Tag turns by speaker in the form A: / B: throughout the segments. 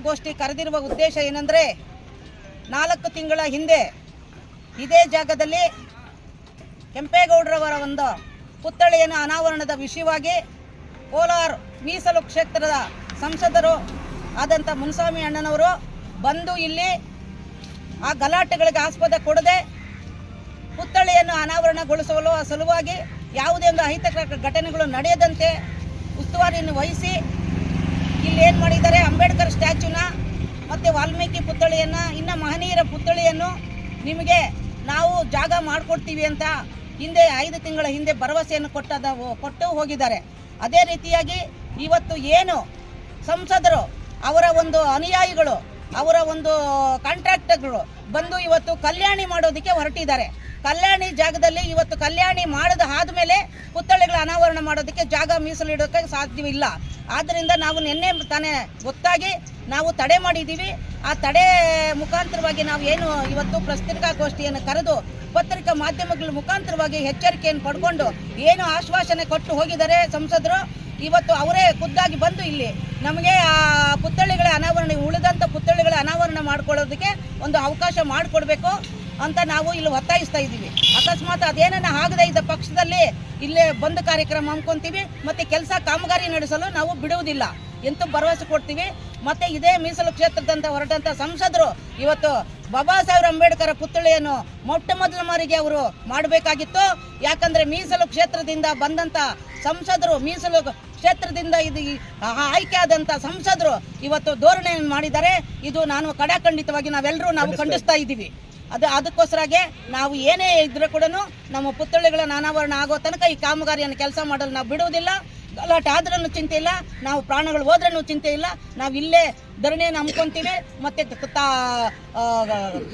A: ಪತ್ರಿಕಾಗೋಷ್ಠಿ ಕರೆದಿರುವ ಉದ್ದೇಶ ಏನಂದರೆ ನಾಲ್ಕು ತಿಂಗಳ ಹಿಂದೆ ಇದೇ ಜಾಗದಲ್ಲಿ ಕೆಂಪೇಗೌಡರವರ ಒಂದು ಪುತ್ಥಳಿಯನ್ನು ಅನಾವರಣದ ವಿಷಯವಾಗಿ ಕೋಲಾರ ಮೀಸಲು ಕ್ಷೇತ್ರದ ಸಂಸದರು ಆದಂಥ ಮುನ್ಸ್ವಾಮಿ ಅಣ್ಣನವರು ಬಂದು ಇಲ್ಲಿ ಆ ಗಲಾಟೆಗಳಿಗೆ ಆಸ್ಪದ ಕೊಡದೆ ಪುತ್ಥಳಿಯನ್ನು ಅನಾವರಣಗೊಳಿಸಲು ಸಲುವಾಗಿ ಯಾವುದೇ ಒಂದು ಅಹಿತಕರ ಘಟನೆಗಳು ನಡೆಯದಂತೆ ಉಸ್ತುವಾರಿಯನ್ನು ವಹಿಸಿ ಇಲ್ಲಿ ಏನು ಮಾಡಿದ್ದಾರೆ? ಅಂಬೇಡ್ಕರ್ ಸ್ಟ್ಯಾಚ್ಯೂನ ಮತ್ತು ವಾಲ್ಮೀಕಿ ಪುತ್ಥಳಿಯನ್ನು, ಇನ್ನು ಮಹನೀಯರ ಪುತ್ಥಳಿಯನ್ನು ನಿಮಗೆ ನಾವು ಜಾಗ ಮಾಡಿಕೊಡ್ತೀವಿ ಅಂತ ಹಿಂದೆ ಐದು ತಿಂಗಳ ಹಿಂದೆ ಭರವಸೆಯನ್ನು ಕೊಟ್ಟದ ಕೊಟ್ಟು ಹೋಗಿದ್ದಾರೆ. ಅದೇ ರೀತಿಯಾಗಿ ಇವತ್ತು ಏನು ಸಂಸದರು, ಅವರ ಒಂದು ಅನುಯಾಯಿಗಳು, ಅವರ ಒಂದು ಕಾಂಟ್ರಾಕ್ಟರ್ಗಳು ಬಂದು ಇವತ್ತು ಕಲ್ಯಾಣಿ ಮಾಡೋದಕ್ಕೆ ಹೊರಟಿದ್ದಾರೆ. ಕಲ್ಯಾಣಿ ಜಾಗದಲ್ಲಿ ಇವತ್ತು ಕಲ್ಯಾಣಿ ಮಾಡದ ಆದಮೇಲೆ ಪುತ್ಥಳಿಗಳ ಅನಾವರಣ ಮಾಡೋದಕ್ಕೆ ಜಾಗ ಮೀಸಲಿಡೋಕೆ ಸಾಧ್ಯವಿಲ್ಲ. ಆದ್ದರಿಂದ ನಾವು ನಿನ್ನೆ ತಾನೇ ಗೊತ್ತಾಗಿ ನಾವು ತಡೆ ಮಾಡಿದ್ದೀವಿ. ಆ ತಡೆ ಮುಖಾಂತರವಾಗಿ ನಾವು ಏನು ಇವತ್ತು ಪತ್ರಿಕಾಗೋಷ್ಠಿಯನ್ನು ಕರೆದು ಪತ್ರಿಕಾ ಮಾಧ್ಯಮಗಳ ಮುಖಾಂತರವಾಗಿ ಎಚ್ಚರಿಕೆಯನ್ನು ಪಡ್ಕೊಂಡು ಏನು ಆಶ್ವಾಸನೆ ಕೊಟ್ಟು ಹೋಗಿದ್ದಾರೆ ಸಂಸದರು, ಇವತ್ತು ಅವರೇ ಖುದ್ದಾಗಿ ಬಂದು ಇಲ್ಲಿ ನಮಗೆ ಆ ಪುತ್ಥಳಿಗಳ ಅನಾವರಣ, ಉಳಿದಂಥ ಪುತ್ಥಳಿಗಳ ಅನಾವರಣ ಮಾಡ್ಕೊಳ್ಳೋದಕ್ಕೆ ಒಂದು ಅವಕಾಶ ಮಾಡಿಕೊಡ್ಬೇಕು. ಅಂತ ನಾವು ಇಲ್ಲಿ ಒತ್ತಾಯಿಸ್ತಾ ಇದ್ದೀವಿ. ಅಕಸ್ಮಾತ್ ಅದೇನನ್ನ ಆಗದೆ ಇದ್ದ ಪಕ್ಷದಲ್ಲಿ ಇಲ್ಲೇ ಬಂದ್ ಕಾರ್ಯಕ್ರಮ ಹಮ್ಮಿಕೊಂತೀವಿ ಮತ್ತೆ ಕೆಲಸ ಕಾಮಗಾರಿ ನಡೆಸಲು ನಾವು ಬಿಡುವುದಿಲ್ಲ ಎಂತ ಭರವಸೆ ಕೊಡ್ತೀವಿ. ಮತ್ತೆ ಇದೇ ಮೀಸಲು ಕ್ಷೇತ್ರದಂತ ಹೊರಟಂತ ಸಂಸದರು ಇವತ್ತು ಬಾಬಾ ಸಾಹೇಬ್ ಅಂಬೇಡ್ಕರ್ ಪುತ್ಥಳಿಯನ್ನು ಮೊಟ್ಟ ಮೊದಲ ಮಾರಿಗೆ ಅವರು ಮಾಡಬೇಕಾಗಿತ್ತು. ಯಾಕಂದ್ರೆ ಮೀಸಲು ಕ್ಷೇತ್ರದಿಂದ ಬಂದಂತ ಸಂಸದರು ಮೀಸಲು ಕ್ಷೇತ್ರದಿಂದ ಇದು ಆಯ್ಕೆ ಆದಂತ ಸಂಸದರು ಇವತ್ತು ಧೋರಣೆಯನ್ನು ಮಾಡಿದ್ದಾರೆ. ಇದು ನಾನು ಕಡಾಖಂಡಿತವಾಗಿ ನಾವೆಲ್ಲರೂ ನಾವು ಖಂಡಿಸ್ತಾ ಇದ್ದೀವಿ. ಅದು ಅದಕ್ಕೋಸ್ಕರಾಗೆ ನಾವು ಏನೇ ಇದ್ರೂ ಕೂಡ ನಮ್ಮ ಪುತ್ಥಳಿಗಳ ನಾನಾವರಣ ಆಗೋ ತನಕ ಈ ಕಾಮಗಾರಿಯನ್ನು ಕೆಲಸ ಮಾಡಲು ನಾವು ಬಿಡುವುದಿಲ್ಲ. ಗಲಾಟೆ ಆದ್ರೂ ಚಿಂತೆ ಇಲ್ಲ. ನಾವು ಪ್ರಾಣಗಳು ಹೋದ್ರೂ ಚಿಂತೆ ಇಲ್ಲ. ನಾವು ಇಲ್ಲೇ ಧರಣಿಯನ್ನು ಹಮ್ಕೊಂತೀವಿ ಮತ್ತೆ ತಾ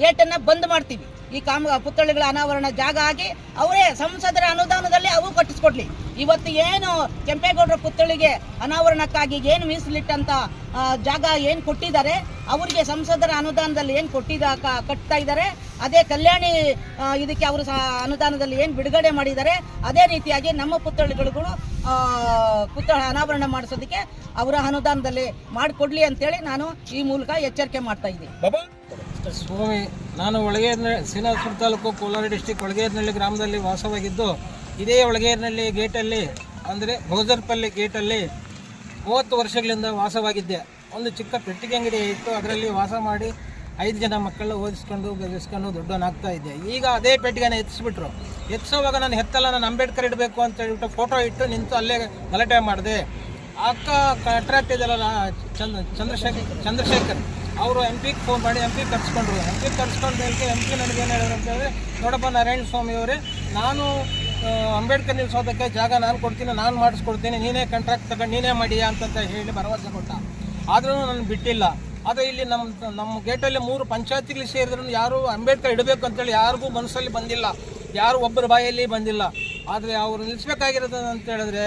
A: ಏಟನ್ನು ಬಂದ್ ಮಾಡ್ತೀವಿ. ಈ ಕಾಮ, ಪುತ್ಥಳಿಗಳ ಅನಾವರಣ ಜಾಗ ಆಗಿ ಅವರೇ ಸಂಸದರ ಅನುದಾನದಲ್ಲಿ ಅವು ಕಟ್ಟಿಸ್ಕೊಡ್ಲಿ. ಇವತ್ತು ಏನು ಕೆಂಪೇಗೌಡರ ಪುತ್ಥಳಿಗೆ ಅನಾವರಣಕ್ಕಾಗಿ ಏನು ಮೀಸಲಿಟ್ಟಂತ ಜಾಗ ಏನು ಕೊಟ್ಟಿದ್ದಾರೆ, ಅವರಿಗೆ ಸಂಸದರ ಅನುದಾನದಲ್ಲಿ ಏನು ಕೊಟ್ಟಿದ, ಕಟ್ತಾ ಇದ್ದಾರೆ ಅದೇ ಕಲ್ಯಾಣಿ ಇದಕ್ಕೆ ಅವರು ಸಹ ಅನುದಾನದಲ್ಲಿ ಏನು ಬಿಡುಗಡೆ ಮಾಡಿದ್ದಾರೆ ಅದೇ ರೀತಿಯಾಗಿ ನಮ್ಮ ಪುತ್ಥಳಿಗಳಿಗೂ ಪುತ್ಥಳ ಅನಾವರಣ ಮಾಡಿಸೋದಕ್ಕೆ ಅವರ ಅನುದಾನದಲ್ಲಿ ಮಾಡಿಕೊಡ್ಲಿ ಅಂತೇಳಿ ನಾನು ಈ ಮೂಲಕ ಎಚ್ಚರಿಕೆ ಮಾಡ್ತಾ ಇದ್ದೀನಿ.
B: ಸ್ವಾಮಿ. ನಾನು ಒಳಗೇರ್ನ ಶ್ರೀನಿವಾಸಪುರ ತಾಲೂಕು ಕೋಲಾರ ಡಿಸ್ಟಿಕ್ ಒಳಗೇರ್ನಳ್ಳಿ ಗ್ರಾಮದಲ್ಲಿ ವಾಸವಾಗಿದ್ದು ಇದೇ ಒಳಗೇರ್ನಳ್ಳಿ ಗೇಟಲ್ಲಿ ಅಂದರೆ ಭೋಜರ್ಪಲ್ಲಿ ಗೇಟಲ್ಲಿ ಮೂವತ್ತು ವರ್ಷಗಳಿಂದ ವಾಸವಾಗಿದ್ದೆ. ಒಂದು ಚಿಕ್ಕ ಪೆಟ್ಟಿಗೆ ಅಂಗಡಿ ಇತ್ತು ಅದರಲ್ಲಿ ವಾಸ ಮಾಡಿ ಐದು ಜನ ಮಕ್ಕಳು ಓದಿಸ್ಕೊಂಡು ಬೆಳೆಸ್ಕೊಂಡು ದೊಡ್ಡವನಾಗ್ತಾ ಇದ್ದೆ. ಈಗ ಅದೇ ಪೆಟ್ಟಿಗೆನ ಎತ್ತಿಸ್ಬಿಟ್ರು ಎತ್ತಿಸೋವಾಗ ನಾನು ಹೆತ್ತಲ್ಲ, ನಾನು ಅಂಬೇಡ್ಕರ್ ಇಡಬೇಕು ಅಂತ ಹೇಳ್ಬಿಟ್ಟು ಫೋಟೋ ಇಟ್ಟು ನಿಂತು ಅಲ್ಲೇ ಗಲಾಟೆ ಮಾಡಿದೆ. ಅಕ್ಕ ಕಾಂಟ್ರಾಕ್ಟ್ ಇದೆಯಲ್ಲ ಚಂದ್ರ, ಚಂದ್ರಶೇಖರ್ ಚಂದ್ರಶೇಖರ್. ಅವರು ಎಂ ಪಿಗೆ ಫೋನ್ ಮಾಡಿ ಎಂ ಪಿ ಕರ್ಸ್ಕೊಂಡ್ರು. ಎಂ ಪಿ ಕರ್ಸ್ಕೊಂಡು ಎಂ ಪಿ ನನಗೆ ಏನು ಹೇಳಿದ್ರು ಅಂತ ಹೇಳಿದ್ರೆ, ನೋಡಪ್ಪ ನಾರಾಯಣ ಸ್ವಾಮಿ ಅವರೇ, ನಾನು ಅಂಬೇಡ್ಕರ್ ನಿಲ್ಲಿಸೋದಕ್ಕೆ ಜಾಗ ನಾನು ಕೊಡ್ತೀನಿ, ನಾನು ಮಾಡಿಸ್ಕೊಡ್ತೀನಿ, ನೀನೇ ಕಾಂಟ್ರಾಕ್ಟ್ ತಗೊಂಡು ನೀನೇ ಮಾಡಿಯಾ ಅಂತ ಹೇಳಿ ಭರವಸೆ ಕೊಟ್ಟ. ಆದರೂ ನಾನು ಬಿಟ್ಟಿಲ್ಲ. ಆದರೆ ಇಲ್ಲಿ ನಮ್ಮ ನಮ್ಮ ಗೇಟಲ್ಲಿ ಮೂರು ಪಂಚಾಯತಿಗಳು ಸೇರಿದ್ರು ಯಾರು ಅಂಬೇಡ್ಕರ್ ಇಡಬೇಕು ಅಂತೇಳಿ ಯಾರಿಗೂ ಮನಸ್ಸಲ್ಲಿ ಬಂದಿಲ್ಲ. ಯಾರು ಒಬ್ಬರ ಬಾಯಲ್ಲಿ ಬಂದಿಲ್ಲ. ಆದರೆ ಅವರು ನಿಲ್ಲಿಸ್ಬೇಕಾಗಿರೋದು ಅಂತ ಹೇಳಿದ್ರೆ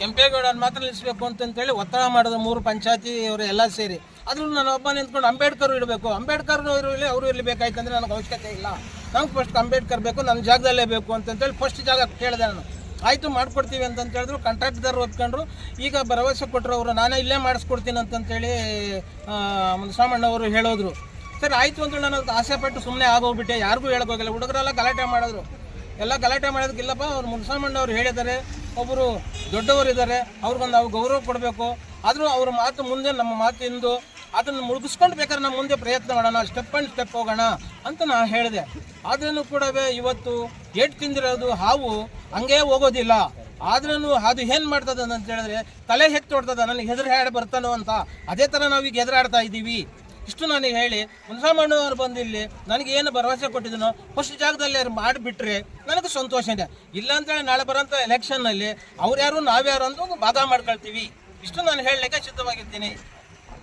B: ಕೆಂಪೇಗೌಡನ ಮಾತ್ರ ನಿಲ್ಲಿಸಬೇಕು ಅಂತಂತೇಳಿ ಒತ್ತಡ ಮಾಡಿದ ಮೂರು ಪಂಚಾಯತಿ ಅವರು ಎಲ್ಲ ಸೇರಿ. ಆದರೂ ನಾನು ಒಬ್ಬ ನಿಂತ್ಕೊಂಡು ಅಂಬೇಡ್ಕರ್ ಇಡಬೇಕು. ಅಂಬೇಡ್ಕರ್ ಇರಲಿ, ಅವರು ಇರಲಿ ಬೇಕಾಯ್ತಂದ್ರೆ ನನಗೆ ಅವಶ್ಯಕತೆ ಇಲ್ಲ. ನಂಗೆ ಫಸ್ಟ್ ಅಂಬೇಡ್ಕರ್ ಬೇಕು, ನನ್ನ ಜಾಗದಲ್ಲೇ ಬೇಕು ಅಂತಂತೇಳಿ ಫಸ್ಟ್ ಜಾಗ ಕೇಳಿದೆ ನಾನು. ಆಯಿತು ಮಾಡ್ಕೊಡ್ತೀವಿ ಅಂತಂತ ಹೇಳಿದ್ರು ಕಾಂಟ್ರಾಕ್ಟ್ದಾರರು ಒಪ್ಕೊಂಡ್ರು. ಈಗ ಭರವಸೆ ಕೊಟ್ಟರು ಅವರು, ನಾನೇ ಇಲ್ಲೇ ಮಾಡಿಸ್ಕೊಡ್ತೀನಿ ಅಂತಂತೇಳಿ ಮುನ್ಸಾಮಣ್ಣವರು ಹೇಳೋದ್ರು. ಸರಿ, ಆಯಿತು ಅಂತ ನಾನು ಆಸೆಪಟ್ಟು ಆಸೆ ಪಟ್ಟು ಸುಮ್ಮನೆ ಆಗೋಗ್ಬಿಟ್ಟೆ. ಯಾರಿಗೂ ಹೇಳೋಕ್ಕೋಗಿಲ್ಲ ಹುಡುಗರೆಲ್ಲ ಗಲಾಟೆ ಮಾಡಿದ್ರು. ಎಲ್ಲ ಗಲಾಟೆ ಮಾಡೋದಕ್ಕಿಲ್ಲಪ್ಪ ಅವ್ರು ಮುನ್ಸಾಮಣ್ಣ ಅವ್ರು ಹೇಳಿದ್ದಾರೆ. ಒಬ್ಬರು ದೊಡ್ಡವರಿದ್ದಾರೆ. ಅವ್ರಿಗೊಂದು ನಾವು ಗೌರವ ಕೊಡಬೇಕು. ಆದರೂ ಅವ್ರ ಮಾತು ಮುಂದೆ ನಮ್ಮ ಮಾತು ಇಂದು ಅದನ್ನು ಮುಳುಗಿಸ್ಕೊಂಡು ಬೇಕಾದ್ರೆ ನಾವು ಮುಂದೆ ಪ್ರಯತ್ನ ಮಾಡೋಣ ಸ್ಟೆಪ್ ಆ್ಯಂಡ್ ಸ್ಟೆಪ್ ಹೋಗೋಣ ಅಂತ ನಾನು ಹೇಳಿದೆ. ಆದ್ರೂ ಕೂಡ ಇವತ್ತು ಏಟ್ ತಿಂದಿರೋದು ಹಾವು ಹಂಗೇ ಹೋಗೋದಿಲ್ಲ. ಆದ್ರೂ ಅದು ಏನು ಮಾಡ್ತದ ಅಂತ ಹೇಳಿದ್ರೆ, ತಲೆ ಹೆಚ್ಚು ಹೊಡ್ತದ ನನಗೆ ಹೆದರು ಹಾಡು ಬರ್ತಾನೋ ಅಂತ ಅದೇ ಥರ ನಾವೀಗ ಹೆದರಾಡ್ತಾ ಇದ್ದೀವಿ. ಇಷ್ಟು ನಾನು ಹೇಳಿ. ಮುನ್ಸಾಮಣ್ಣವ್ರು ಬಂದು ಇಲ್ಲಿ ನನಗೆ ಏನು ಭರವಸೆ ಕೊಟ್ಟಿದ್ದನೋ ಫಸ್ಟ್ ಜಾಗದಲ್ಲಿ ಅವ್ರು ಮಾಡಿಬಿಟ್ರೆ ನನಗೆ ಸಂತೋಷ ಇದೆ. ಇಲ್ಲ ಅಂತೇಳಿ ನಾಳೆ ಬರೋಂಥ ಎಲೆಕ್ಷನ್ನಲ್ಲಿ ಅವ್ರು ಯಾರು ನಾವ್ಯಾರು ಅಂತ ಒಂದು ಬಾಧ ಮಾಡ್ಕೊಳ್ತೀವಿ. ಇಷ್ಟು ನಾನು ಹೇಳಲಿಕ್ಕೆ ಸಿದ್ಧವಾಗಿರ್ತೀನಿ.